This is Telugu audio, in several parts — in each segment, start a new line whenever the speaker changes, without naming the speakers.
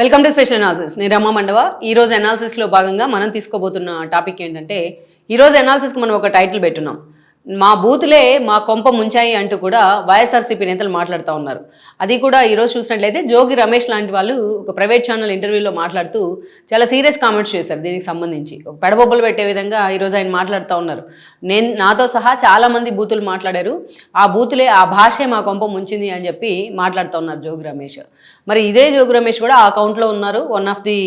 వెల్కమ్ టు స్పెషల్ అనాలిసిస్ నేను రమ్మ మండవ. ఈ రోజు అనాలిసిస్లో భాగంగా మనం తీసుకోబోతున్న టాపిక్ ఏంటంటే ఈ రోజు అనాలిసిస్కి మనం ఒక టైటిల్ పెట్టున్నాం. మా బూతులే మా కొంప ముంచాయి అంటూ కూడా వైఎస్ఆర్సీపీ నేతలు మాట్లాడుతూ ఉన్నారు. అది కూడా ఈరోజు చూసినట్లయితే జోగి రమేష్ లాంటి వాళ్ళు ఒక ప్రైవేట్ ఛానల్ ఇంటర్వ్యూలో మాట్లాడుతూ చాలా సీరియస్ కామెంట్స్ చేశారు దీనికి సంబంధించి. ఒక పెడబొబ్బలు పెట్టే విధంగా ఈరోజు ఆయన మాట్లాడుతూ ఉన్నారు. నేను నాతో సహా చాలామంది బూతులు మాట్లాడారు. ఆ బూతులే ఆ భాషే మా కొంప ముంచింది అని చెప్పి మాట్లాడుతూ ఉన్నారు జోగి రమేష్. మరి ఇదే జోగి రమేష్ కూడా ఆ అకౌంట్లో ఉన్నారు. వన్ ఆఫ్ ది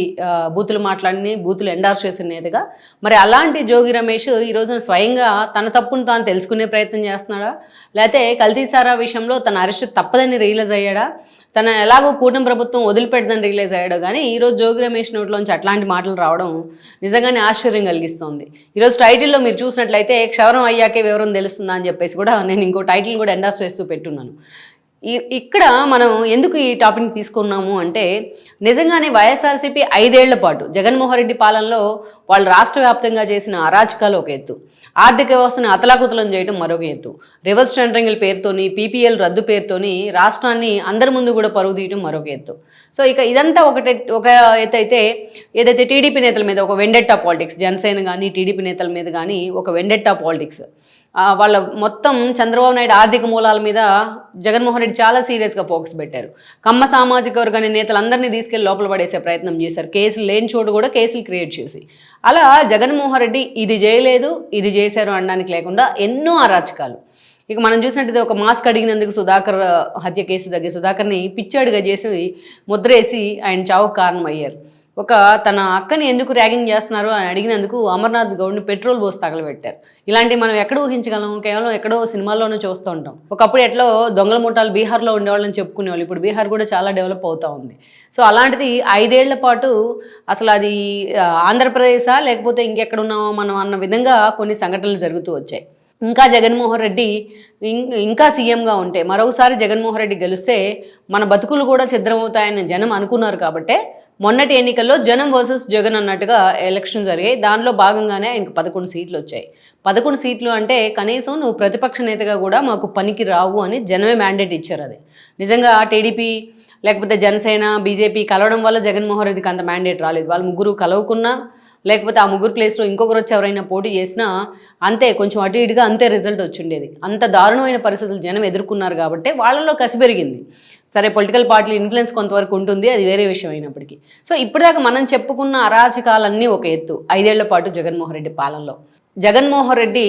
బూతులు మాట్లాడిని బూతులు ఎండార్స్ చేసిన నేతగా. మరి అలాంటి జోగి రమేష్ ఈ రోజున స్వయంగా తన తప్పును తాను తెలుసుకునే ప్రయత్నం చేస్తున్నాడా? లేకపోతే కల్తీసారా విషయంలో తన అరెస్ట్ తప్పదని రియలైజ్ అయ్యాడా? తన ఎలాగో కూటమి ప్రభుత్వం వదిలిపెడదని రియలైజ్ అయ్యాడు కానీ ఈరోజు జోగి రమేష్ నోట్లోంచి అట్లాంటి మాటలు రావడం నిజంగానే ఆశ్చర్యం కలిగిస్తోంది. ఈరోజు టైటిల్లో మీరు చూసినట్లయితే క్షవరం అయ్యాకే వివరం తెలుస్తుందా అని చెప్పేసి కూడా నేను ఇంకో టైటిల్ కూడా ఎండార్స్ చేస్తూ పెట్టున్నాను. ఇక్కడ మనం ఎందుకు ఈ టాపిక్ తీసుకున్నాము అంటే నిజంగానే వైఎస్ఆర్సీపీ ఐదేళ్ళ పాటు జగన్మోహన్ రెడ్డి పాలనలో వాళ్ళు రాష్ట్ర వ్యాప్తంగా చేసిన అరాచకాలు ఒక ఎత్తు. ఆర్థిక వ్యవస్థను అతలాకుతలం చేయడం మరొక ఎత్తు. రివర్స్ టెండరింగ్ల పేరుతోని పీపీఎల్ రద్దు పేరుతోని రాష్ట్రాన్ని అందరి ముందు కూడా పరుగు తీయడం మరొక ఎత్తు. సో ఇక ఇదంతా ఒకటే ఒక ఎత్తు అయితే ఏదైతే టీడీపీ నేతల మీద ఒక వెండెట్టా పాలిటిక్స్ జనసేన కానీ టీడీపీ నేతల మీద కానీ ఒక వెండెట్టా పాలిటిక్స్ వాళ్ళ మొత్తం చంద్రబాబు నాయుడు ఆర్థిక మూలాల మీద జగన్మోహన్ రెడ్డి చాలా సీరియస్గా ఫోకస్ పెట్టారు. కమ్మ సామాజిక వర్గాన్ని నేతలందరినీ తీసుకెళ్ళి లోపల పడేసే ప్రయత్నం చేశారు. కేసులు లేని చోటు కూడా కేసులు క్రియేట్ చేసి. అలా జగన్మోహన్ రెడ్డి ఇది చేయలేదు ఇది చేశారు అనడానికి లేకుండా ఎన్నో అరాచకాలు. ఇక మనం చూసినట్టయితే ఒక మాస్క్ అడిగినందుకు సుధాకర్ హత్య కేసు దగ్గర సుధాకర్ని పిచ్చాడుగా చేసి ముద్రేసి ఆయన చావుకు కారణం అయ్యారు ఒక తన అక్కని ఎందుకు ర్యాగింగ్ చేస్తున్నారు అని అడిగినందుకు అమర్నాథ్ గౌడ్ని పెట్రోల్ పోసి తగలబెట్టారు. ఇలాంటివి మనం ఎక్కడ ఊహించగలం కేవలం ఎక్కడో సినిమాల్లోనే చూస్తూ ఉంటాం. ఒకప్పుడు ఎట్లో దొంగల ముఠాలు బీహార్లో ఉండేవాళ్ళని చెప్పుకునేవాళ్ళు ఇప్పుడు బీహార్ కూడా చాలా డెవలప్ అవుతూ ఉంది. సో అలాంటిది ఐదేళ్ళ పాటు అసలు అది ఆంధ్రప్రదేశా లేకపోతే ఇంకెక్కడ ఉన్నామో మనం అన్న విధంగా కొన్ని సంఘటనలు జరుగుతూ వచ్చాయి. ఇంకా జగన్మోహన్ రెడ్డి ఇంకా సీఎంగా ఉంటే మరొకసారి జగన్మోహన్ రెడ్డి గెలిస్తే మన బతుకులు కూడా ఛిద్రమవుతాయని జనం అనుకున్నారు కాబట్టే మొన్నటి ఎన్నికల్లో జనం వర్సెస్ జగన్ అన్నట్టుగా ఎలక్షన్ జరిగాయి. దానిలో భాగంగానే ఆయనకు పదకొండు సీట్లు వచ్చాయి. పదకొండు సీట్లు అంటే కనీసం నువ్వు ప్రతిపక్ష నేతగా కూడా మాకు పనికి రావు అని జనమే మ్యాండేట్ ఇచ్చారు అది. నిజంగా టీడీపీ లేకపోతే జనసేన బీజేపీ కలవడం వల్ల జగన్మోహన్ రెడ్డికి అంత మ్యాండేట్ రాలేదు. వాళ్ళు ముగ్గురు కలవకున్నా లేకపోతే ఆ ముగ్గురు ప్లేస్లో ఇంకొకరు వచ్చి ఎవరైనా పోటీ చేసినా అంతే కొంచెం అటు ఇటుగా అంతే రిజల్ట్ వచ్చిండేది. అంత దారుణమైన పరిస్థితులు జనం ఎదుర్కొన్నారు కాబట్టి వాళ్ళలో కసి పెరిగింది. సరే పొలిటికల్ పార్టీల ఇన్ఫ్లుయెన్స్ కొంతవరకు ఉంటుంది అది వేరే విషయం అయినప్పటికీ. సో ఇప్పటిదాకా మనం చెప్పుకున్న అరాచకాలన్నీ ఒక ఎత్తు. ఐదేళ్ళ పాటు జగన్మోహన్ రెడ్డి పాలనలో. జగన్మోహన్ రెడ్డి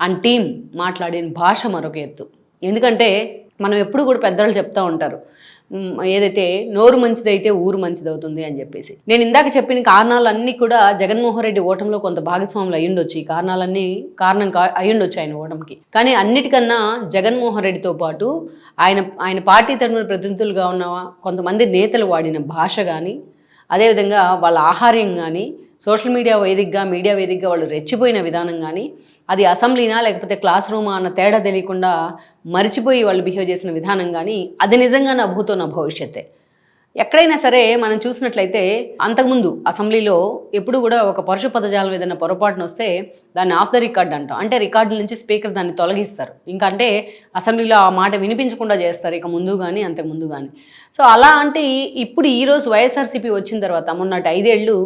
అండ్ టీం మాట్లాడిన భాష మరొక ఎత్తు. ఎందుకంటే మనం ఎప్పుడు కూడా పెద్దవాళ్ళు చెప్తా ఉంటారు. ఏదైతే నోరు మంచిదైతే ఊరు మంచిదవుతుంది అని చెప్పేసి. నేను ఇందాక చెప్పిన కారణాలన్నీ కూడా జగన్మోహన్ రెడ్డి ఓటంలో కొంత భాగస్వాములు అయ్యుండొచ్చు. ఈ కారణాలన్నీ కారణం కా అయ్యుండొచ్చు ఆయన ఓటమికి కానీ అన్నిటికన్నా జగన్మోహన్ రెడ్డితో పాటు ఆయన ఆయన పార్టీ తరఫున ప్రతినిధులుగా ఉన్న కొంతమంది నేతలు వాడిన భాష కానీ అదేవిధంగా వాళ్ళ ఆహార్యం కానీ సోషల్ మీడియా వేదికగా మీడియా వేదికగా వాళ్ళు రెచ్చిపోయిన విధానం కానీ అది అసెంబ్లీనా లేకపోతే క్లాస్ రూమా అన్న తేడా తెలియకుండా మరిచిపోయి వాళ్ళు బిహేవ్ చేసిన విధానం కానీ అది నిజంగా నా భూతో నా భవిష్యత్తే. ఎక్కడైనా సరే మనం చూసినట్లయితే అంతకుముందు అసెంబ్లీలో ఎప్పుడు కూడా ఒక పరుషు పదజాలం ఏదైనా పొరపాటున వస్తే దాన్ని ఆఫ్ ద రికార్డ్ అంటాం. అంటే రికార్డు నుంచి స్పీకర్ దాన్ని తొలగిస్తారు. ఇంకా అంటే అసెంబ్లీలో ఆ మాట వినిపించకుండా చేస్తారు ఇక ముందు కానీ అంతకు ముందు కానీ సో అలా అంటే ఇప్పుడు ఈరోజు వైఎస్ఆర్సీపీ వచ్చిన తర్వాత మొన్నటి ఐదేళ్ళు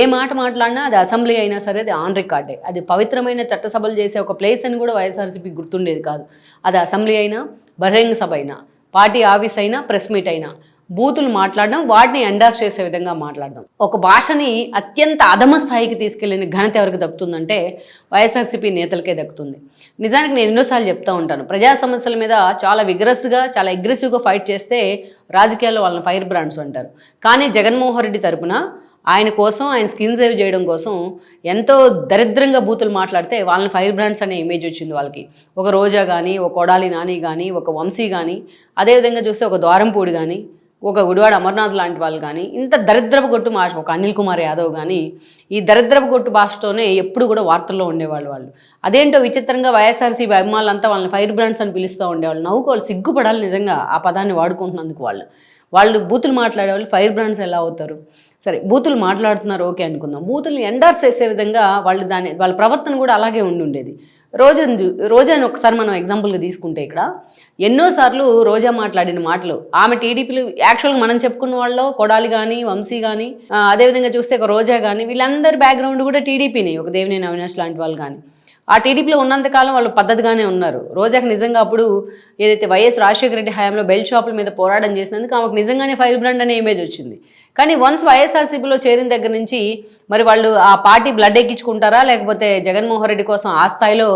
ఏ మాట మాట్లాడినా అది అసెంబ్లీ అయినా సరే అది ఆన్ రికార్డే అది పవిత్రమైన చట్టసభలు చేసే ఒక ప్లేస్ అని కూడా వైఎస్ఆర్సీపీ గుర్తుండేది కాదు. అది అసెంబ్లీ అయినా బహిరంగ సభ అయినా పార్టీ ఆఫీస్ అయినా ప్రెస్ మీట్ అయినా బూతులు మాట్లాడడం వాటిని ఎండార్స్ చేసే విధంగా మాట్లాడడం. ఒక భాషని అత్యంత అధమ స్థాయికి తీసుకెళ్ళిన ఘనత ఎవరికి దక్కుతుందంటే వైఎస్ఆర్సీపీ నేతలకే దక్కుతుంది. నిజానికి నేను ఎన్నోసార్లు చెప్తా ఉంటాను. ప్రజా సమస్యల మీద చాలా విగ్రస్గా చాలా అగ్రెసివ్గా ఫైట్ చేస్తే రాజకీయాల్లో వాళ్ళని ఫైర్ బ్రాండ్స్ అంటారు. కానీ జగన్మోహన్ రెడ్డి తరపున ఆయన కోసం ఆయన స్కిన్ సేవ్ చేయడం కోసం ఎంతో దరిద్రంగా బూతులు మాట్లాడితే వాళ్ళని ఫైర్ బ్రాండ్స్ అనే ఇమేజ్ వచ్చింది వాళ్ళకి. ఒక రోజా కానీ ఒక కొడాలి నాని కానీ ఒక వంశీ కానీ అదేవిధంగా చూస్తే ఒక ద్వారంపూడి కానీ ఒక గుడివాడ అమర్నాథ్ లాంటి వాళ్ళు కానీ ఇంత దరిద్రపు కొట్టు భాష ఒక అనిల్ కుమార్ యాదవ్ కానీ ఈ దరిద్రపు కొట్టు భాషతోనే ఎప్పుడు కూడా వార్తల్లో ఉండేవాళ్ళు వాళ్ళు. అదేంటో విచిత్రంగా వైఎస్ఆర్సీపీ అభిమానులంతా వాళ్ళని ఫైర్ బ్రాండ్స్ అని పిలుస్తూ ఉండేవాళ్ళు. నవ్వుకోవాలి సిగ్గుపడాలి నిజంగా ఆ పదాన్ని వాడుకుంటున్నందుకు వాళ్ళు. వాళ్ళు బూతులు మాట్లాడే వాళ్ళు ఫైర్ బ్రాండ్స్ ఎలా అవుతారు? సరే బూతులు మాట్లాడుతున్నారు ఓకే అనుకుందాం. బూతుల్ని ఎండార్స్ చేసే విధంగా వాళ్ళు దాని వాళ్ళ ప్రవర్తన కూడా అలాగే ఉండి ఉండేది రోజాను చూ రోజాను ఒకసారి మనం ఎగ్జాంపుల్గా తీసుకుంటే ఇక్కడ ఎన్నోసార్లు రోజా మాట్లాడిన మాటలు. ఆమె టీడీపీలు యాక్చువల్గా మనం చెప్పుకున్న వాళ్ళు కొడాలి కానీ వంశీ కానీ అదేవిధంగా చూస్తే ఒక రోజా కానీ వీళ్ళందరి బ్యాక్గ్రౌండ్ కూడా టీడీపీనే ఒక దేవినేని అవినాష్ లాంటి వాళ్ళు కానీ ఆ టీడీపీలో ఉన్నంతకాలం వాళ్ళు పద్ధతిగానే ఉన్నారు. రోజాకి నిజంగా అప్పుడు ఏదైతే వైఎస్ రాజశేఖర రెడ్డి హయాంలో బెల్ట్ షాపుల మీద పోరాటం చేసినందుకు ఆమెకు నిజంగానే ఫైర్ బ్రాండ్ అనే ఇమేజ్ వచ్చింది. కానీ వన్స్ వైఎస్ఆర్సీపీలో చేరిన దగ్గర నుంచి మరి వాళ్ళు ఆ పార్టీ బ్లడ్ ఎక్కించుకుంటారా? లేకపోతే జగన్మోహన్ రెడ్డి కోసం ఆ స్థాయిలో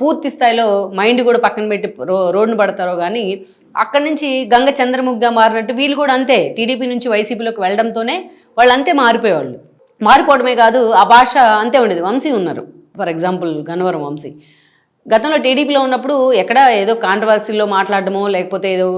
పూర్తి స్థాయిలో మైండ్ కూడా పక్కన పెట్టి రో రోడ్డును పడతారో కానీ అక్కడి నుంచి గంగ చంద్రముగ్గా మారినట్టు వీళ్ళు కూడా అంతే. టీడీపీ నుంచి వైసీపీలోకి వెళ్ళడంతోనే వాళ్ళు అంతే మారిపోయేవాళ్ళు. మారిపోవడమే కాదు ఆ భాష అంతే ఉండేది. వంశీ ఉన్నారు. For example Gannavaram Vamsi. గతంలో టీడీపీలో ఉన్నప్పుడు ఎక్కడ ఏదో కాంట్రవర్సీలో మాట్లాడడమో లేకపోతే ఏదో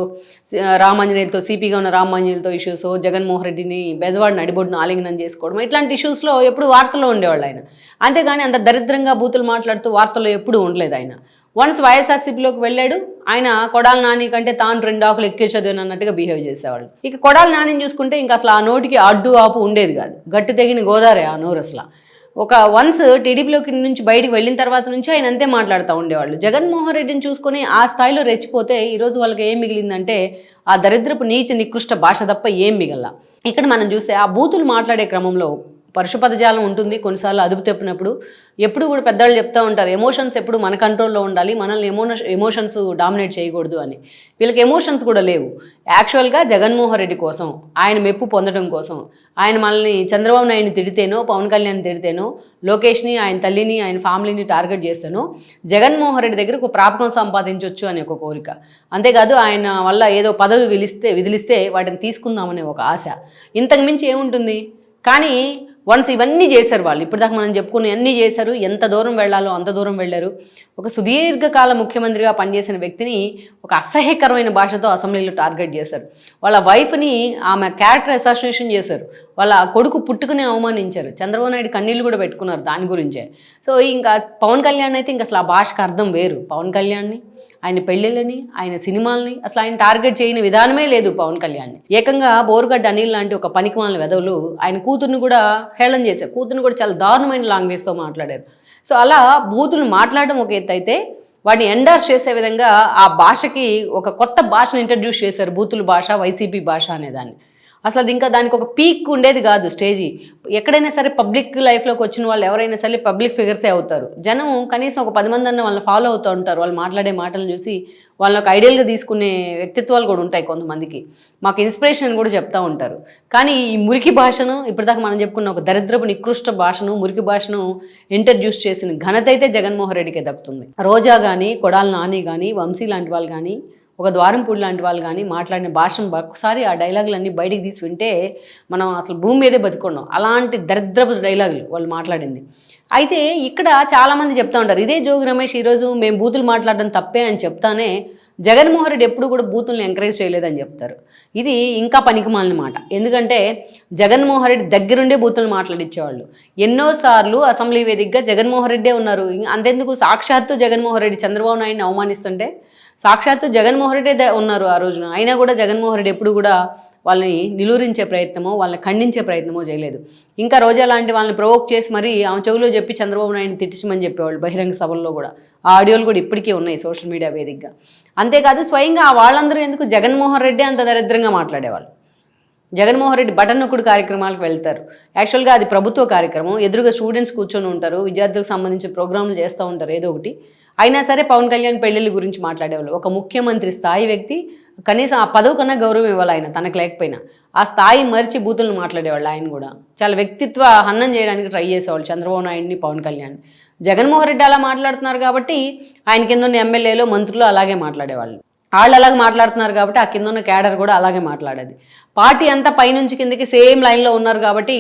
రామాంజనేయులతో సిపిగా ఉన్న రామాంజనేయులతో ఇష్యూస్ జగన్మోహన్ రెడ్డిని బెజవాడిని అడిబొడ్డును ఆలింగనం చేసుకోవడం ఇట్లాంటి ఇష్యూస్లో ఎప్పుడు వార్తల్లో ఉండేవాళ్ళు ఆయన. అంతేగాని అంత దరిద్రంగా బూతులు మాట్లాడుతూ వార్తల్లో ఎప్పుడూ ఉండలేదు ఆయన. వన్స్ వైఎస్ఆర్సీపీలోకి వెళ్ళాడు ఆయన కొడాల నాని కంటే తాను రెండు ఆకులు ఎక్కించదు అన్నట్టుగా బిహేవ్ చేసేవాళ్ళు. ఇక కొడాల నానిని చూసుకుంటే ఇంకా అసలు ఆ నోటికి అడ్డు ఆపు ఉండేది కాదు. గట్టి తెగిన గోదావరి ఆ నోరు అసలు ఒక వన్స్ టీడీపీలోకి నుంచి బయటికి వెళ్ళిన తర్వాత నుంచి ఆయన అంతే మాట్లాడుతూ ఉండేవాళ్ళు. జగన్మోహన్ రెడ్డిని చూసుకొని ఆ స్థాయిలో రెచ్చిపోతే ఈరోజు వాళ్ళకి ఏం మిగిలిందంటే ఆ దరిద్రపు నీచ నికృష్ట భాష తప్ప ఏం మిగల ఇక్కడ మనం చూస్తే ఆ బూతులు మాట్లాడే క్రమంలో పరుషుపదజాలం ఉంటుంది కొన్నిసార్లు అదుపు తెప్పినప్పుడు. ఎప్పుడు కూడా పెద్దవాళ్ళు చెప్తూ ఉంటారు ఎమోషన్స్ ఎప్పుడు మన కంట్రోల్లో ఉండాలి మనల్ని ఎమోన ఎమోషన్స్ డామినేట్ చేయకూడదు అని. వీళ్ళకి ఎమోషన్స్ కూడా లేవు. యాక్చువల్గా జగన్మోహన్ రెడ్డి కోసం ఆయన మెప్పు పొందడం కోసం ఆయన మనల్ని చంద్రబాబు నాయుడిని తిడితేనో పవన్ కళ్యాణ్ తిడితేనో లోకేష్ని ఆయన తల్లిని ఆయన ఫ్యామిలీని టార్గెట్ చేస్తాను జగన్మోహన్ రెడ్డి దగ్గర ఒక ప్రాపకం సంపాదించవచ్చు అనే ఒక కోరిక. అంతేకాదు ఆయన వల్ల ఏదో పదవి విలిస్తే విదిలిస్తే వాటిని తీసుకుందామనే ఒక ఆశ. ఇంతకు మించి ఏముంటుంది? కానీ వన్స్ ఇవన్నీ చేశారు వాళ్ళు. ఇప్పటిదాకా మనం చెప్పుకుని అన్నీ చేశారు. ఎంత దూరం వెళ్ళాలో అంత దూరం వెళ్ళారు. ఒక సుదీర్ఘకాల ముఖ్యమంత్రిగా పనిచేసిన వ్యక్తిని ఒక అసహ్యకరమైన భాషతో అసెంబ్లీలో టార్గెట్ చేశారు. వాళ్ళ వైఫ్ని ఆమె క్యారెక్టర్ అసాసినేషన్ చేశారు. వాళ్ళ కొడుకు పుట్టుకునే అవమానించారు. చంద్రబాబు నాయుడు కన్నీళ్ళు కూడా పెట్టుకున్నారు దాని గురించే. సో ఇంకా పవన్ కళ్యాణ్ అయితే ఇంకా అసలు ఆ భాషకు అర్థం వేరు. పవన్ కళ్యాణ్ని ఆయన పెళ్ళిళ్ళని ఆయన సినిమాల్ని అసలు ఆయన టార్గెట్ చేయని విధానమే లేదు పవన్ కళ్యాణ్ని. ఏకంగా బోరుగడ్డ అనిల్ లాంటి ఒక పనికిమాలిన వెధవులు ఆయన కూతుర్ని కూడా హేళన చేశారు. కూతుర్ని కూడా చాలా దారుణమైన లాంగ్వేజ్తో మాట్లాడారు. సో అలా బూతులు మాట్లాడడం ఒక ఎత్తు అయితే వాటిని ఎండార్స్ చేసే విధంగా ఆ భాషకి ఒక కొత్త భాషను ఇంట్రడ్యూస్ చేశారు బూతుల భాష వైసీపీ భాష అనేదాన్ని అసలు అది ఇంకా దానికి ఒక పీక్ ఉండేది కాదు స్టేజీ. ఎక్కడైనా సరే పబ్లిక్ లైఫ్లోకి వచ్చిన వాళ్ళు ఎవరైనా సరే పబ్లిక్ ఫిగర్సే అవుతారు. జనం కనీసం ఒక పది మంది అన్న వాళ్ళని ఫాలో అవుతూ ఉంటారు. వాళ్ళు మాట్లాడే మాటలు చూసి వాళ్ళని ఒక ఐడియల్గా తీసుకునే వ్యక్తిత్వాలు కూడా ఉంటాయి కొంతమందికి. మాకు ఇన్స్పిరేషన్ అని కూడా చెప్తూ ఉంటారు. కానీ ఈ మురికి భాషను ఇప్పటిదాకా మనం చెప్పుకున్న ఒక దరిద్రపు నికృష్ట భాషను మురికి భాషను ఇంట్రడ్యూస్ చేసిన ఘనత అయితే జగన్మోహన్ రెడ్డికే దక్కుతుంది. రోజా కానీ కొడాల నాని కానీ వంశీ లాంటి వాళ్ళు కానీ ఒక ద్వారంపూడి లాంటి వాళ్ళు కానీ మాట్లాడిన భాషను ఒకసారి ఆ డైలాగులన్నీ బయటికి తీసి వింటే మనం అసలు భూమి మీదే బతుకున్నాం. అలాంటి దరిద్రపు డైలాగులు వాళ్ళు మాట్లాడింది. అయితే ఇక్కడ చాలామంది చెప్తా ఉంటారు ఇదే జోగి రమేష్ ఈరోజు మేము బూతులు మాట్లాడడం తప్పే అని చెప్తానే జగన్మోహన్ రెడ్డి ఎప్పుడు కూడా బూతుల్ని ఎంకరేజ్ చేయలేదని చెప్తారు. ఇది ఇంకా పనికిమాలిన మాట. ఎందుకంటే జగన్మోహన్ రెడ్డి దగ్గరుండే బూతులు మాట్లాడించేవాళ్ళు ఎన్నోసార్లు అసెంబ్లీ వేదికగా జగన్మోహన్ రెడ్డే ఉన్నారు. అంతెందుకు సాక్షాత్తు జగన్మోహన్ రెడ్డి చంద్రబాబు నాయుడిని అవమానిస్తుంటే సాక్షాత్తు జగన్మోహన్ రెడ్డి ఉన్నారు ఆ రోజున. అయినా కూడా జగన్మోహన్ రెడ్డి ఎప్పుడు కూడా వాళ్ళని నిలువరించే ప్రయత్నమో వాళ్ళని ఖండించే ప్రయత్నమో చేయలేదు. ఇంకా రోజా లాంటి వాళ్ళని ప్రొవోక్ చేసి మరీ ఆమె చెవులో చెప్పి చంద్రబాబు నాయుడిని తిట్టించమని చెప్పేవాళ్ళు బహిరంగ సభల్లో కూడా. ఆ ఆడియోలు కూడా ఇప్పటికీ ఉన్నాయి సోషల్ మీడియా వేదికగా. అంతేకాదు స్వయంగా ఆ వాళ్ళందరూ ఎందుకు జగన్మోహన్ రెడ్డి అంత దరిద్రంగా మాట్లాడేవాళ్ళు? జగన్మోహన్ రెడ్డి బటన్ నొక్కుడు కార్యక్రమాలకు వెళ్తారు. యాక్చువల్గా అది ప్రభుత్వ కార్యక్రమం. ఎదురుగా స్టూడెంట్స్ కూర్చొని ఉంటారు. విద్యార్థులకు సంబంధించిన ప్రోగ్రాంలు చేస్తూ ఉంటారు ఏదో ఒకటి. అయినా సరే పవన్ కళ్యాణ్ పెళ్ళిళ్ళ గురించి మాట్లాడేవాళ్ళు. ఒక ముఖ్యమంత్రి స్థాయి వ్యక్తి కనీసం ఆ పదవి కన్నా గౌరవం ఇవ్వాలి ఆయన తనకు లేకపోయినా. ఆ స్థాయి మరిచి బూతులను మాట్లాడేవాళ్ళు ఆయన కూడా. చాలా వ్యక్తిత్వ హన్నం చేయడానికి ట్రై చేసేవాళ్ళు చంద్రబాబు నాయుడిని పవన్ కళ్యాణ్ జగన్మోహన్ రెడ్డి అలా మాట్లాడుతున్నారు కాబట్టి ఆయన కింద ఉన్న ఎమ్మెల్యేలు మంత్రులు అలాగే మాట్లాడేవాళ్ళు. వాళ్ళు అలాగే మాట్లాడుతున్నారు కాబట్టి ఆ కింద ఉన్న క్యాడర్ కూడా అలాగే మాట్లాడేది. పార్టీ అంతా పైనుంచి కిందకి సేమ్ లైన్లో ఉన్నారు కాబట్టి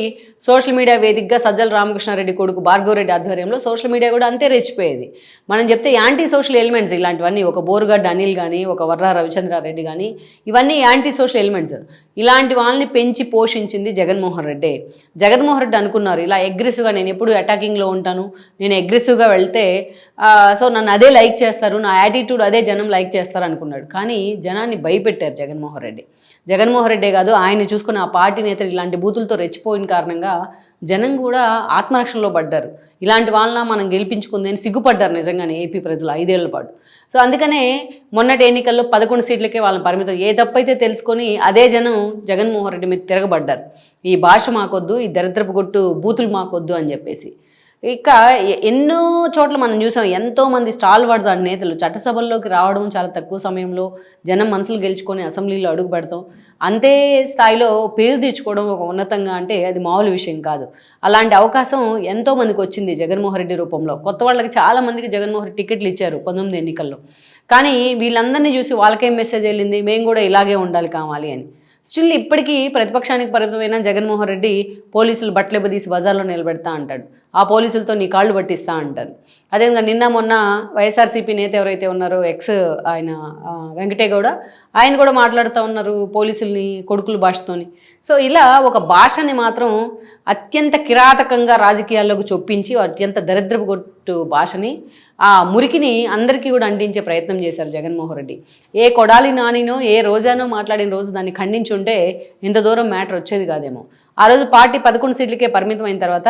సోషల్ మీడియా వేదికగా సజ్జల రామకృష్ణారెడ్డి కొడుకు భార్గవరెడ్డి ఆధ్వర్యంలో సోషల్ మీడియా కూడా అంతే రెచ్చిపోయేది. మనం చెప్తే యాంటీ సోషల్ ఎలిమెంట్స్ ఇలాంటివన్నీ ఒక బోరుగడ్డ అనిల్ కానీ ఒక వర్రా రవిచంద్రారెడ్డి కానీ ఇవన్నీ యాంటీ సోషల్ ఎలిమెంట్స్. ఇలాంటి వాళ్ళని పెంచి పోషించింది జగన్మోహన్ రెడ్డి. జగన్మోహన్ రెడ్డి అనుకున్నారు ఇలా అగ్రెసివ్గా నేను ఎప్పుడు అటాకింగ్లో ఉంటాను? నేను అగ్రెసివ్గా వెళ్తే సో నన్ను అదే లైక్ చేస్తారు నా యాటిట్యూడ్ అదే జనం లైక్ చేస్తారు అనుకున్నాడు. కానీ జనాన్ని భయపెట్టారు జగన్మోహన్ రెడ్డి. జగన్మోహన్ రెడ్డే కాదు ఆయన చూసుకున్న ఆ పార్టీ నేతలు ఇలాంటి బూతులతో రెచ్చిపోయిన కారణంగా జనం కూడా ఆత్మరక్షణలో పడ్డారు. ఇలాంటి వాళ్ళ మనం గెలిపించుకుంది అని సిగ్గుపడ్డారు నిజంగానే ఏపీ ప్రజలు ఐదేళ్ళ పాటు. సో అందుకనే మొన్నటి ఎన్నికల్లో పదకొండు సీట్లకే వాళ్ళని పరిమితం. ఏ తప్పైతే తెలుసుకొని అదే జనం జగన్మోహన్ రెడ్డి మీద తిరగబడ్డారు. ఈ భాష మాకొద్దు ఈ దరిద్రపు కొట్టు బూతులు మాకొద్దు అని చెప్పేసి. ఇక ఎన్నో చోట్ల మనం చూసాం. ఎంతో మంది స్టాల్ వర్డ్స్ ఆ నేతలు. చట్టసభల్లోకి రావడం చాలా తక్కువ సమయంలో జనం మనసులు గెలుచుకొని అసెంబ్లీలో అడుగు పెడతాం. అంతే స్థాయిలో పేరు తెచ్చుకోవడం ఒక ఉన్నతంగా అంటే అది మామూలు విషయం కాదు. అలాంటి అవకాశం ఎంతో మందికి వచ్చింది జగన్మోహన్ రెడ్డి రూపంలో. కొత్త వాళ్ళకి చాలా మందికి జగన్మోహన్ రెడ్డి టికెట్లు ఇచ్చారు పంతొమ్మిది ఎన్నికల్లో. కానీ వీళ్ళందరినీ చూసి వాళ్ళకేం మెసేజ్ వెళ్ళింది? మేము కూడా ఇలాగే ఉండాలి కావాలి అని. స్టిల్ ఇప్పటికీ ప్రతిపక్షానికి పరిమితమైన జగన్మోహన్ రెడ్డి పోలీసులు బట్టలెబ్బదీసి బజార్లో నిలబెడతా అంటాడు. ఆ పోలీసులతో నీ కాళ్ళు పట్టిస్తా అంటారు. అదేవిధంగా నిన్న మొన్న వైఎస్ఆర్సీపీ నేత ఎవరైతే ఉన్నారో ఎక్స్ ఆయన వెంకటేగౌడ ఆయన కూడా మాట్లాడుతూ ఉన్నారు పోలీసుల్ని కొడుకుల భాషతోని. సో ఇలా ఒక భాషని మాత్రం అత్యంత కిరాతకంగా రాజకీయాల్లోకి చొప్పించి అత్యంత దరిద్రపు కొట్టు భాషని ఆ మురికిని అందరికీ కూడా అంటించే ప్రయత్నం చేశారు జగన్మోహన్ రెడ్డి. ఏ కొడాలి నానినో ఏ రోజానో మాట్లాడిన రోజు దాన్ని ఖండించుంటే ఇంత దూరం మ్యాటర్ వచ్చేది కాదేమో. ఆ రోజు పార్టీ పదకొండు సీట్లకే పరిమితం అయిన తర్వాత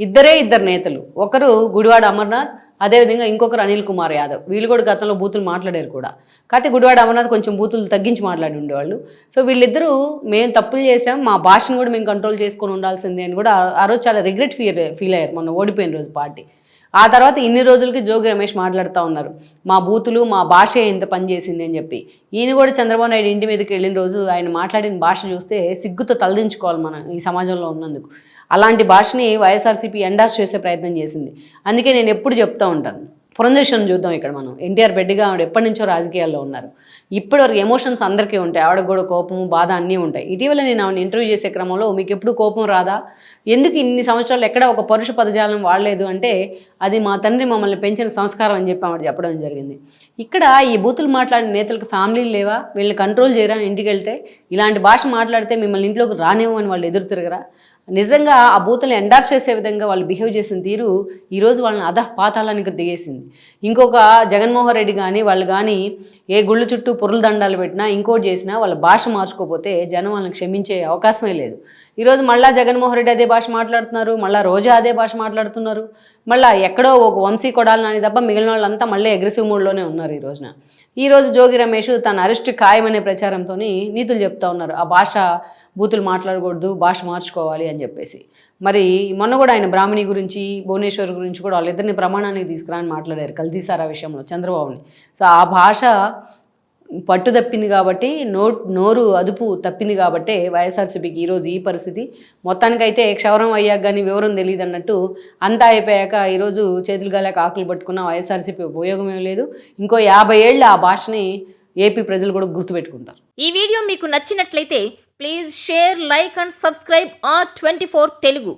ఇద్దరే ఇద్దరు నేతలు. ఒకరు గుడివాడ అమర్నాథ్ అదేవిధంగా ఇంకొకరు అనిల్ కుమార్ యాదవ్. వీళ్ళు కూడా గతంలో బూతులు మాట్లాడారు కూడా. కాకపోతే గుడివాడ అమర్నాథ్ కొంచెం బూతులు తగ్గించి మాట్లాడి ఉండేవాళ్ళు. సో వీళ్ళిద్దరూ మేము తప్పులు చేసాం మా భాషను కూడా మేము కంట్రోల్ చేసుకొని ఉండాల్సిందే అని కూడా ఆ- రోజు చాలా రిగ్రెట్ ఫీల్ ఫీల్ అయ్యారు. మొన్న ఓడిపోయిన రోజు పార్టీ. ఆ తర్వాత ఇన్ని రోజులకి జోగి రమేష్ మాట్లాడుతూ ఉన్నారు. మా బూతులు మా భాష ఎంత పనిచేసింది అని చెప్పి. ఈయన కూడా చంద్రబాబు నాయుడు ఇంటి మీదకి వెళ్ళిన రోజు ఆయన మాట్లాడిన భాష చూస్తే సిగ్గుతో తలదించుకోవాలి మనం ఈ సమాజంలో ఉన్నందుకు. అలాంటి భాషని వైఎస్ఆర్సీపీ ఎండార్స్ చేసే ప్రయత్నం చేసింది. అందుకే నేను ఎప్పుడు చెప్తూ ఉంటాను. పురంధేశ్వరం చూద్దాం ఇక్కడ మనం. ఎన్టీఆర్ బెడ్డిగా ఆవిడ ఎప్పటి నుంచో రాజకీయాల్లో ఉన్నారు. ఇప్పటి వరకు ఎమోషన్స్ అందరికీ ఉంటాయి. ఆవిడ కూడా కోపము బాధ అన్నీ ఉంటాయి. ఇటీవల నేను ఆవిడ ఇంటర్వ్యూ చేసే క్రమంలో మీకు ఎప్పుడు కోపం రాదా? ఎందుకు ఇన్ని సంవత్సరాలు ఎక్కడ ఒక పరుష పదజాలం వాడలేదు అంటే అది మా తండ్రి మమ్మల్ని పెంచిన సంస్కారం అని చెప్పి ఆవిడ చెప్పడం జరిగింది. ఇక్కడ ఈ బూతులు మాట్లాడిన నేతలకు ఫ్యామిలీలు లేవా? వీళ్ళని కంట్రోల్ చేయరా? ఇంటికి వెళ్తే? ఇలాంటి భాష మాట్లాడితే మిమ్మల్ని ఇంట్లోకి రానివ్వమని వాళ్ళు ఎదురు తిరగరా? నిజంగా ఆ బూతులను ఎండార్స్ చేసే విధంగా వాళ్ళు బిహేవ్ చేసిన తీరు ఈరోజు వాళ్ళని అధ పాతాలానికి దిగేసింది. ఇంకొక జగన్మోహన్ రెడ్డి కానీ వాళ్ళు కానీ ఏ గుళ్ళు చుట్టూ పొరుల దండాలు పెట్టినా ఇంకోటి చేసినా వాళ్ళ భాష మార్చుకోపోతే జనం వాళ్ళని క్షమించే అవకాశమే లేదు. ఈరోజు మళ్ళీ జగన్మోహన్ రెడ్డి అదే భాష మాట్లాడుతున్నారు మళ్ళీ రోజా అదే భాష మాట్లాడుతున్నారు మళ్ళీ ఎక్కడో ఒక వంశీ కొడాలని తప్ప మిగిలిన వాళ్ళంతా మళ్ళీ అగ్రెసివ్ మూడ్లోనే ఉన్నారు ఈ రోజున. ఈరోజు జోగి రమేష్ తన అరెస్ట్ ఖాయమనే ప్రచారంతో నీతులు చెప్తా ఉన్నారు. ఆ భాష బూతులు మాట్లాడకూడదు భాష మార్చుకోవాలి అని చెప్పేసి. మరి మొన్న కూడా ఆయన బ్రాహ్మణి గురించి భువనేశ్వర్ గురించి కూడా వాళ్ళిద్దరిని ప్రమాణానికి తీసుకురాని మాట్లాడారు కల్దీసారా విషయంలో చంద్రబాబుని. సో ఆ భాష పట్టు తప్పింది కాబట్టి నో నోరు అదుపు తప్పింది కాబట్టే వైఎస్ఆర్సీపీకి ఈరోజు ఈ పరిస్థితి. మొత్తానికైతే క్షవరం అయ్యాక కానీ వివరం తెలియదు అన్నట్టు అంతా అయిపోయాక ఈరోజు చేతులు గాలేక ఆకులు పట్టుకున్న వైఎస్ఆర్సీపీ ఉపయోగం ఏం లేదు. ఇంకో యాభై ఏళ్ళు ఆ భాషని ఏపీ ప్రజలు కూడా గుర్తుపెట్టుకుంటారు.
ఈ వీడియో మీకు నచ్చినట్లయితే please share like and subscribe R twenty Telugu.